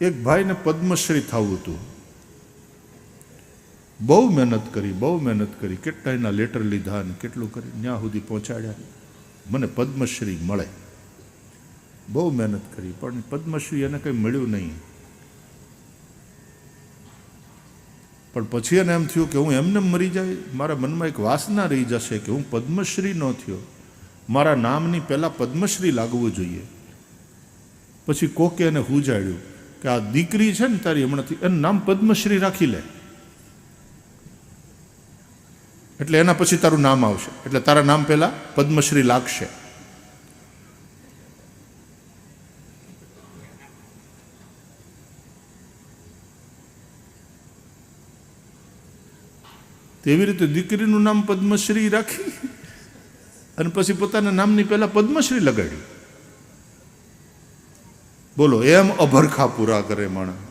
એક ભાઈને પદ્મશ્રી થવું હતું. બહુ મહેનત કરી, બહુ મહેનત કરી કેટલા એના લેટર લીધા ને કેટલું કરી ત્યાં સુધી પહોંચાડ્યા. મને પદ્મશ્રી મળે. બહુ મહેનત કરી, પણ પદ્મશ્રી એને કંઈ મળ્યું નહીં. પણ પછી એને એમ થયું કે હું એમને મરી જાય, મારા મનમાં એક વાસના રહી જશે કે હું પદ્મશ્રી ન થયો. મારા નામની પહેલાં પદ્મશ્રી લાગવું જોઈએ. પછી કોકે એને હુજાડ્યું. કે આ દીકરી છે ને તારી હમણાંથી, એનું નામ પદ્મશ્રી રાખી લે. એટલે એના પછી તારું નામ આવશે. એટલે તારા નામ પહેલા પદ્મશ્રી લાગશે. તેવી રીતે દીકરીનું નામ પદ્મશ્રી રાખી અને પછી પોતાના નામની પહેલા પદ્મશ્રી લગાડી. બોલો એમ અભરખા પૂરા કરે માણસ.